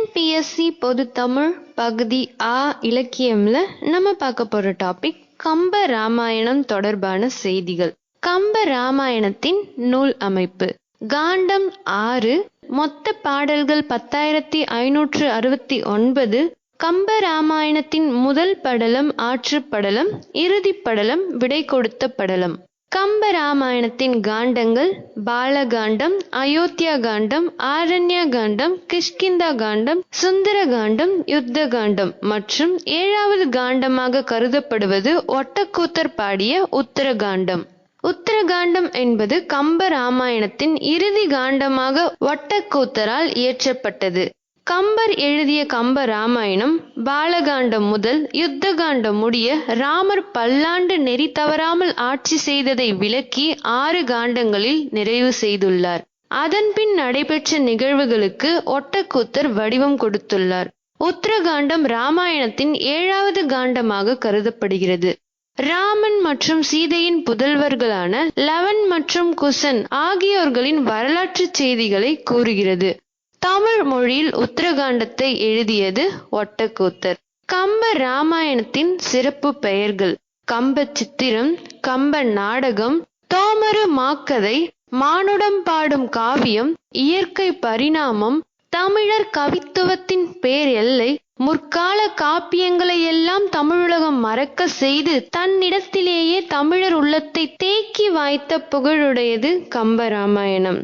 TNPSC பொது தமிழ் பகுதி ஆ இலக்கியம்ல நம்ம பார்க்க போற டாபிக் கம்ப ராமாயணம் தொடர்பான செய்திகள். கம்ப ராமாயணத்தின் நூல் அமைப்பு. காண்டம் ஆறு மொத்த பாடல்கள் பத்தாயிரத்தி ஐநூற்று அறுபத்தி ஒன்பது கம்ப ராமாயணத்தின் முதல் படலம் ஆற்று படலம் இறுதி படலம் விடை கொடுத்த படலம். கம்பராமாயணத்தின் காண்டங்கள் பாலகாண்டம் அயோத்தியா காண்டம் ஆரண்ய காண்டம் கிஷ்கிந்தா காண்டம் சுந்தர காண்டம் யுத்த காண்டம் மற்றும் ஏழாவது காண்டமாக கருதப்படுவது ஒட்டக்கூத்தர் பாடிய உத்தரகாண்டம். உத்தரகாண்டம் என்பது கம்ப ராமாயணத்தின் இறுதி காண்டமாக ஒட்டக்கூத்தரால் இயற்றப்பட்டது. கம்பர் எழுதிய கம்ப ராமாயணம் பாலகாண்டம் முதல் யுத்த காண்டம் முடிய ராமர் பல்லாண்டு நெறி தவறாமல் ஆட்சி செய்ததை விளக்கி ஆறு காண்டங்களில் நிறைவு செய்துள்ளார். அதன்பின் நடைபெற்ற நிகழ்வுகளுக்கு ஒட்டக்கூத்தர் வடிவம் கொடுத்துள்ளார். உத்தரகாண்டம் ராமாயணத்தின் ஏழாவது காண்டமாக கருதப்படுகிறது. ராமன் மற்றும் சீதையின் புதல்வர்களான லவன் மற்றும் குசன் ஆகியோர்களின் வரலாற்று செய்திகளை கூறுகிறது. தமிழ் மொழியில் உத்தரகாண்டத்தை எழுதியது ஒட்டக்கூத்தர் கம்ப ராமாயணத்தின் சிறப்பு பெயர்கள் கம்ப சித்திரம் கம்ப நாடகம் தோமரு மாக்கதை மானுடம் பாடும் காவியம் இயற்கை பரிணாமம் தமிழர் கவித்துவத்தின் பேர் எல்லை முற்கால காப்பியங்களை எல்லாம் தமிழுலகம் மறக்க செய்து தன்னிடத்திலேயே தமிழர் உள்ளத்தை தேக்கி வாய்த்த புகழுடையது கம்பராமாயணம்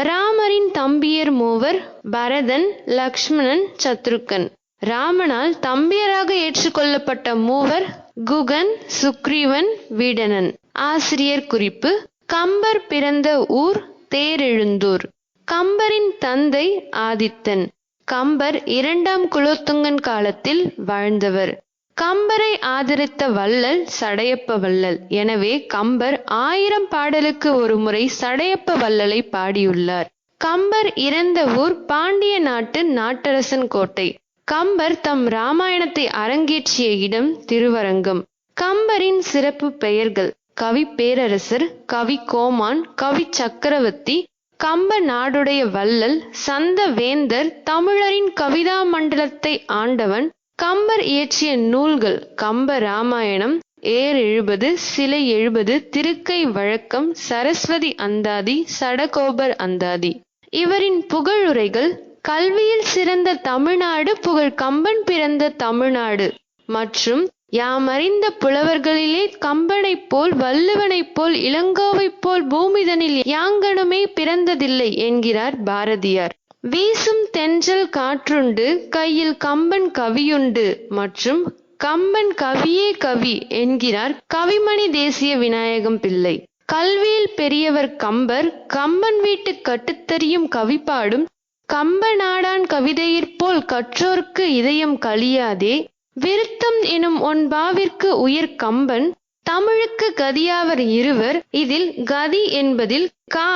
ராமரின் தம்பியர் மூவர் பரதன் லக்ஷ்மணன் சத்ருக்கன். ராமனால் தம்பியராக ஏற்றுக்கொள்ளப்பட்ட மூவர் குகன் சுக்ரீவன் வீடனன். ஆசிரியர் குறிப்பு கம்பர் பிறந்த ஊர் தேரெழுந்தூர். கம்பரின் தந்தை ஆதித்தன். கம்பர் இரண்டாம் குலோத்துங்கன் காலத்தில் வாழ்ந்தவர். கம்பரை ஆதரித்த வள்ளல் சடையப்ப வள்ளல். எனவே கம்பர் ஆயிரம் பாடலுக்கு ஒரு முறை சடையப்ப வள்ளலை பாடியுள்ளார். கம்பர் இறந்த ஊர் பாண்டிய நாட்டு நாட்டரசன் கோட்டை. கம்பர் தம் ராமாயணத்தை அரங்கேற்றிய இடம் திருவரங்கம். கம்பரின் சிறப்பு பெயர்கள் கவி பேரரசர் கவி கோமான் கவி சக்கரவர்த்தி கம்ப நாடுடைய வள்ளல் சந்த வேந்தர் தமிழரின் கவிதா மண்டலத்தை ஆண்டவன் கம்பர் இயற்றிய நூல்கள் கம்ப ராமாயணம் ஏர் எழுபது சிலை எழுபது திருக்கை வழக்கம் சரஸ்வதி அந்தாதி சடகோபர் அந்தாதி. இவரின் புகழுரைகள் கல்வியில் சிறந்த தமிழ்நாடு புகழ் கம்பன் பிறந்த தமிழ்நாடு. மற்றும் யாமறிந்த புலவர்களிலே கம்பனைப் போல் வள்ளுவனைப் போல் இளங்கோவைப் போல் பூமிதனில் யாங்கனுமே பிறந்ததில்லை என்கிறார் பாரதியார். வீசும் தென்றல் காற்றுண்டு கையில் கம்பன் கவியுண்டு மற்றும் கம்பன் கவியே கவி என்கிறார் கவிமணி தேசிய விநாயகம் பிள்ளை. கல்வியில் பெரியவர் கம்பர் கம்பன் வீட்டு கட்டுத்தறியும் கவி பாடும் கம்ப நாடான் கவிதையிற்போல் கற்றோர்க்கு இதயம் கழியாதே. விருத்தம் எனும் ஒன்பாவிற்கு உயர் கம்பன் தமிழுக்கு கதியாவர் இருவர் இதில் கதி என்பதில் கா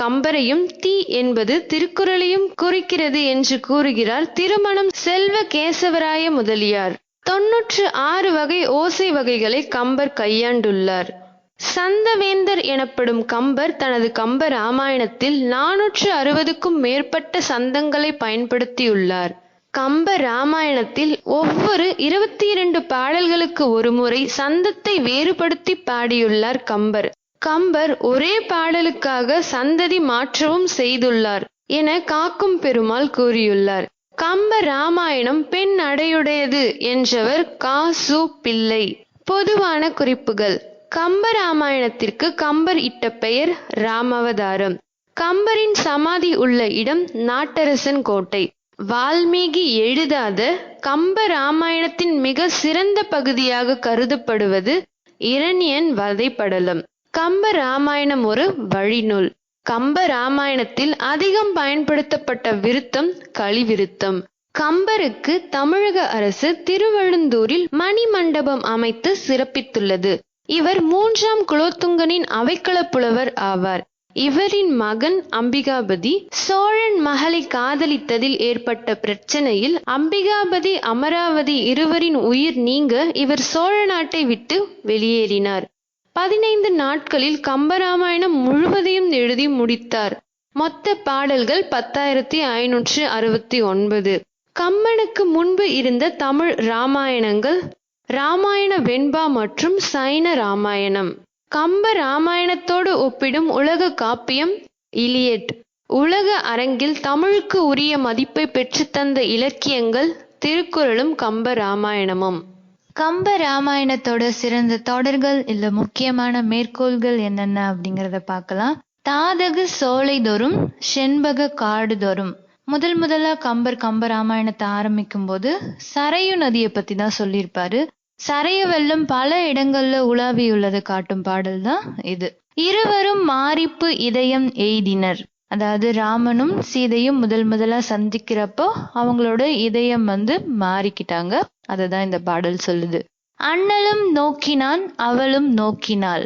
கம்பரையும் தீ என்பது திருக்குறளையும் குறிக்கிறது என்று கூறுகிறார் திருமணம் செல்வ கேசவராய முதலியார். தொன்னூற்று ஆறு வகை ஓசை வகைகளை கம்பர் கையாண்டுள்ளார். சந்தவேந்தர் எனப்படும் கம்பர் தனது கம்ப ராமாயணத்தில் நானூற்று அறுபதுக்கும் மேற்பட்ட சந்தங்களை பயன்படுத்தியுள்ளார். கம்ப ராமாயணத்தில் ஒவ்வொரு இருபத்தி இரண்டு பாடல்களுக்கு ஒருமுறை சந்தத்தை வேறுபடுத்தி பாடியுள்ளார் கம்பர். கம்பர் ஒரே பாடலுக்காக சந்ததி மாற்றவும் செய்துள்ளார் என காக்கும் பெருமாள் கூறியுள்ளார். கம்ப ராமாயணம் பெண் அடையுடையது என்றவர் கா சு பிள்ளை. பொதுவான குறிப்புகள். கம்ப ராமாயணத்திற்கு கம்பர் இட்ட பெயர் ராமவதாரம். கம்பரின் சமாதி உள்ள இடம் நாட்டரசன் கோட்டை. வால்மீகி எழுதாத கம்ப ராமாயணத்தின் மிக சிறந்த பகுதியாக கருதப்படுவது இரணியன் வதைப்படலம். கம்ப ராமாயணம் ஒரு வழிநூல். கம்ப ராமாயணத்தில் அதிகம் பயன்படுத்தப்பட்ட விருத்தம் கலிவிருத்தம். கம்பருக்கு தமிழக அரசு திருவழுந்தூரில் மணிமண்டபம் அமைத்து சிறப்பித்துள்ளது. இவர் மூன்றாம் குலோத்துங்கனின் அவைக்கள புலவர் ஆவார். இவரின் மகன் அம்பிகாபதி சோழன் மகளை காதலித்ததில் ஏற்பட்ட பிரச்சனையில் அம்பிகாபதி அமராவதி இருவரின் உயிர் நீங்க இவர் சோழ நாட்டை விட்டு வெளியேறினார். பதினைந்து நாட்களில் கம்பராமாயணம் முழுவதையும் எழுதி முடித்தார். மொத்த பாடல்கள் பத்தாயிரத்தி ஐநூற்று அறுபத்தி ஒன்பது. கம்மனுக்கு முன்பு இருந்த தமிழ் இராமாயணங்கள் இராமாயண வெண்பா மற்றும் சைன ராமாயணம். கம்ப ராமாயணத்தோடு ஒப்பிடும் உலக காப்பியம் இலியட். உலக அரங்கில் தமிழுக்கு உரிய மதிப்பை பெற்றுத்தந்த இலக்கியங்கள் திருக்குறளும் கம்ப ராமாயணமும் கம்ப ராமாயணத்தோட சிறந்த தொடர்கள் இல்ல முக்கியமான மேற்கோள்கள் என்னென்ன அப்படிங்கறத பார்க்கலாம். தாதகு சோலைதொறும் செண்பக காடுதொறும். முதல் முதலா கம்பர் கம்ப ராமாயணத்தை ஆரம்பிக்கும் போது சரையு நதியை பத்தி தான் சொல்லியிருப்பாரு. சரைய வெள்ளம் பல இடங்கள்ல உலாவியுள்ளதை காட்டும் பாடல் தான் இது. இருவரும் மாரிப்பு இதயம் எய்தினர். அதாவது ராமனும் சீதையும் முதல் முதலா சந்திக்கிறப்போ அவங்களோட இதயம் வந்து மாறிக்கிட்டாங்க. அததான் இந்த பாடல் சொல்லுது. அண்ணலும் நோக்கினான் அவளும் நோக்கினாள்.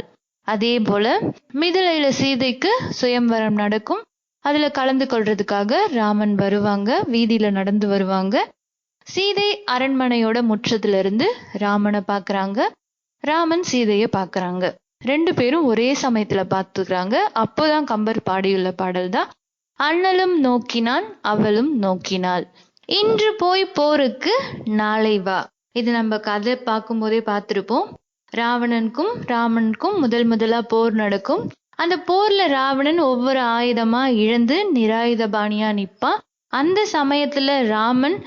அதே போல மிதிலையில சீதைக்கு சுயம்வரம் நடக்கும். அதுல கலந்து கொள்றதுக்காக ராமன் வருவாங்க வீதியில நடந்து வருவாங்க. சீதை அரண்மனையோட முற்றத்துல இருந்து ராமனை பாக்குறாங்க. ராமன் சீதைய பாக்குறாங்க. ரெண்டு பேரும் ஒரே சமயத்துல பார்த்துக்கிறாங்க அப்போதான் கம்பர் பாடியுள்ள பாடல் தான். அண்ணலும் நோக்கினான் அவளும் நோக்கினாள். இன்று போய் போருக்கு நாளை வா. இது நம்ம கதை பார்க்கும்போதே பார்த்திருப்போம். ராவணனுக்கும் ராமனுக்கும் முதல் முதலா போர் நடக்கும். அந்த போர்ல ராவணன் ஒவ்வொரு ஆயுதமா இழந்து நிராயுதபாணியா நிப்பான். அந்த சமயத்துல ராமன்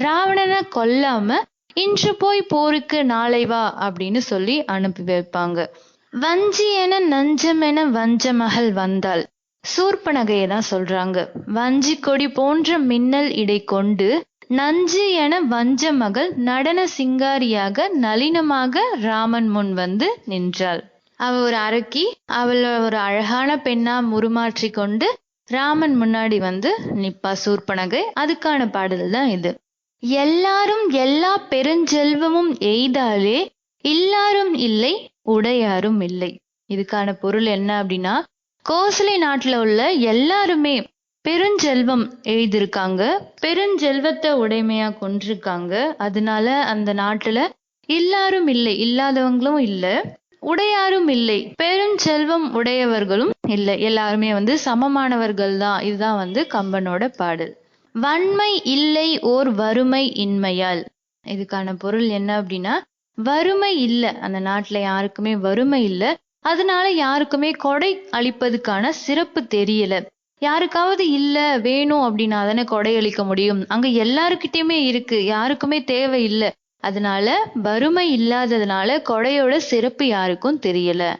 ராவணனை கொல்லாம இன்று போய் போருக்கு நாளை வா அப்படின்னு சொல்லி அனுப்பி வைப்பாங்க. வஞ்சி என நஞ்சம் என வஞ்ச மகள் வந்தாள். சூர்பனகையை தான் சொல்றாங்க. வஞ்சி கொடி போன்ற மின்னல் இடை கொண்டு நஞ்சு என வஞ்ச மகள் நடன சிங்காரியாக நளினமாக ராமன் முன் வந்து நின்றாள். அவ ஒரு அரக்கி அவளை ஒரு அழகான பெண்ணா உருமாற்றி கொண்டு ராமன் முன்னாடி வந்து நிப்பா சூர்பனகை அதுக்கான பாடல் தான் இது. எல்லாரும் எல்லா பெருஞ்செல்வமும் எய்தாலே இல்லாரும் இல்லை உடையாரும் இல்லை. இதுக்கான பொருள் என்ன அப்படின்னா கோசலை நாட்டுல உள்ள எல்லாருமே பெருஞ்செல்வம் எழுதியிருக்காங்க பெருஞ்செல்வத்தை உடைமையா கொண்டிருக்காங்க அதனால அந்த நாட்டுல எல்லாரும் இல்லை இல்லாதவங்களும் இல்ல. உடையாரும் இல்லை பெருஞ்செல்வம் உடையவர்களும் இல்லை. எல்லாருமே வந்து சமமானவர்கள் தான். இதுதான் வந்து கம்பனோட பாடல். வன்மை இல்லை ஓர் வறுமை இன்மையால். இதுக்கான பொருள் என்ன அப்படின்னா வறுமை இல்லை. அந்த நாட்டில் யாருக்குமே வறுமை இல்லை. அதனால யாருக்குமே கொடை அளிப்பதுக்கான சிறப்பு தெரியல. யாருக்காவது இல்ல வேணும் அப்படின்னா தானே கொடை அளிக்க முடியும். அங்க எல்லாருக்கிட்டயுமே இருக்கு. யாருக்குமே தேவை இல்ல. அதனால வறுமை இல்லாததுனால கொடையோட சிறப்பு யாருக்கும் தெரியல.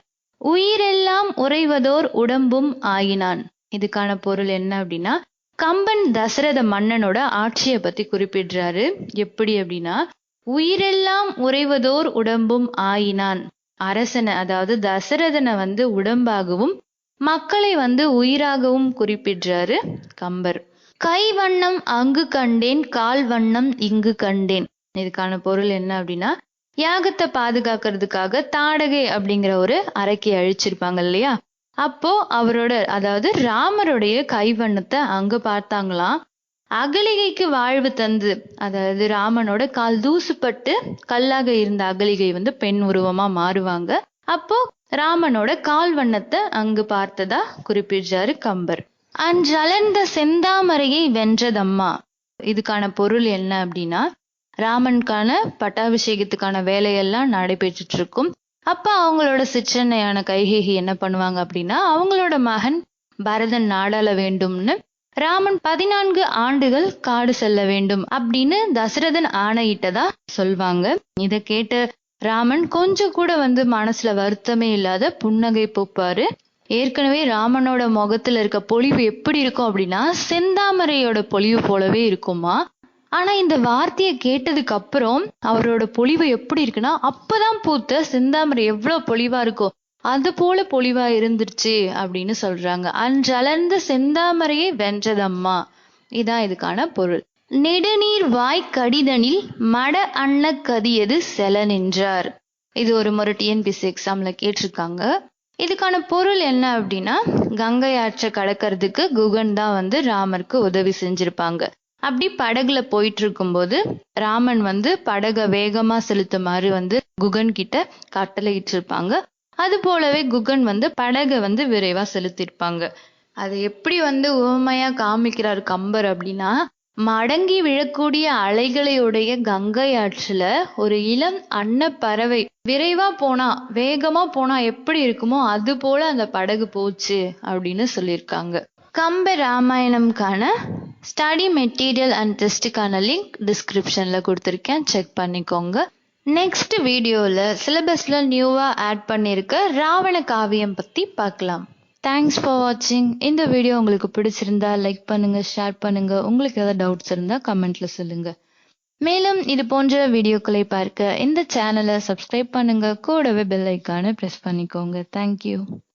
உயிரெல்லாம் உறைவதோர் உடம்பும் ஆயினான். இதுக்கான பொருள் என்ன அப்படின்னா கம்பன் தசரத மன்னனோட ஆட்சியை பத்தி குறிப்பிடுறாரு. எப்படி அப்படின்னா உயிரெல்லாம் உறைவதோர் உடம்பும் ஆயினான். அரசனை அதாவது தசரதனை வந்து உடம்பாகவும் மக்களை வந்து உயிராகவும் குறிப்பிடுறாரு கம்பர். கை வண்ணம் அங்கு கண்டேன் கால் வண்ணம் இங்கு கண்டேன். இதுக்கான பொருள் என்ன அப்படின்னா யாகத்தை பாதுகாக்கிறதுக்காக தாடகை அப்படிங்கிற ஒரு அறைக்கை அழிச்சிருப்பாங்க இல்லையா? அப்போ அவரோட அதாவது ராமருடைய கைவண்ணத்தை அங்க பார்த்தாங்களாம். அகலிகைக்கு வாழ்வு தந்து அதாவது ராமனோட கால் தூசுப்பட்டு கல்லாக இருந்த அகலிகை வந்து பெண் உருவமா மாறுவாங்க. அப்போ ராமனோட கால் வண்ணத்தை அங்கு பார்த்ததா குறிப்பிடுறாரு கம்பர். அன்றலர்ந்த செந்தாமரையை வென்றதம்மா. இதுக்கான பொருள் என்ன அப்படின்னா ராமனுக்கான பட்டாபிஷேகத்துக்கான வேலையெல்லாம் நடைபெற்றுட்டு இருக்கும் அப்ப அவங்களோட சிற்றன்னையான கைகேகி என்ன பண்ணுவாங்க அப்படின்னா அவங்களோட மகன் பரதன் நாடாள வேண்டும்னு ராமன் பதினான்கு ஆண்டுகள் காடு செல்ல வேண்டும் அப்படின்னு தசரதன் ஆணையிட்டதா சொல்வாங்க. இத கேட்ட ராமன் கொஞ்சம் கூட வந்து மனசுல வருத்தமே இல்லாத புன்னகை பூப்பாரு. ஏற்கனவே ராமனோட முகத்துல இருக்க பொழிவு எப்படி இருக்கும் அப்படின்னா செந்தாமரையோட பொழிவு போலவே இருக்குமா? ஆனா இந்த வார்த்தையை கேட்டதுக்கு அப்புறம் அவரோட பொலிவு எப்படி இருக்குன்னா அப்பதான் பூத்த செந்தாமரை எவ்வளவு பொலிவா இருக்கும் அது போல பொலிவா இருந்துருச்சு அப்படின்னு சொல்றாங்க. அன்றளர்ந்த செந்தாமரையை வென்றதம்மா. இதான் இதுக்கான பொருள். நெடுநீர் வாய் கடிதனில் மட அன்ன கதியது செல நின்றார். இது ஒரு முறை டிஎன்பிசி எக்ஸாம்ல கேட்டிருக்காங்க. இதுக்கான பொருள் என்ன அப்படின்னா கங்கை ஆற்றை கடக்கிறதுக்கு குகன் தான் வந்து ராமருக்கு உதவி செஞ்சிருப்பாங்க. அப்படி படகுல போயிட்டு இருக்கும்போது ராமன் வந்து படகை வேகமா செலுத்துமாறு வந்து குகன் கிட்ட கட்டளையிட்டு இருப்பாங்க அது போலவே குகன் வந்து படகை வந்து விரைவா செலுத்திருப்பாங்க அது எப்படி வந்து உவமையா காமிக்கிறார் கம்பர் அப்படின்னா மடங்கி விழக்கூடிய அலைகளையுடைய கங்கை ஆற்றுல ஒரு இளம் அன்ன பறவை விரைவா போனா வேகமா போனா எப்படி இருக்குமோ அது போல அந்த படகு போச்சு அப்படின்னு சொல்லியிருக்காங்க. கம்ப ராமாயணம்கான ஸ்டடி மெட்டீரியல் அண்ட் டெஸ்ட்டுக்கான லிங்க் டிஸ்கிரிப்ஷன்ல கொடுத்துருக்கேன். செக் பண்ணிக்கோங்க. நெக்ஸ்ட் வீடியோவில் சிலபஸில் நியூவாக ஆட் பண்ணியிருக்க ராவண காவியம் பற்றி பார்க்கலாம் தேங்க்ஸ் ஃபார் வாட்சிங் இந்த வீடியோ உங்களுக்கு பிடிச்சிருந்தா லைக் பண்ணுங்கள் ஷேர் பண்ணுங்கள் உங்களுக்கு ஏதாவது டவுட்ஸ் இருந்தால் கமெண்ட்ல சொல்லுங்கள் மேலும் இது போன்ற வீடியோக்களை பார்க்க இந்த சேனலை சப்ஸ்கிரைப் பண்ணுங்க. கூடவே பெல் ஐக்கானை ப்ரெஸ் பண்ணிக்கோங்க. தேங்க்யூ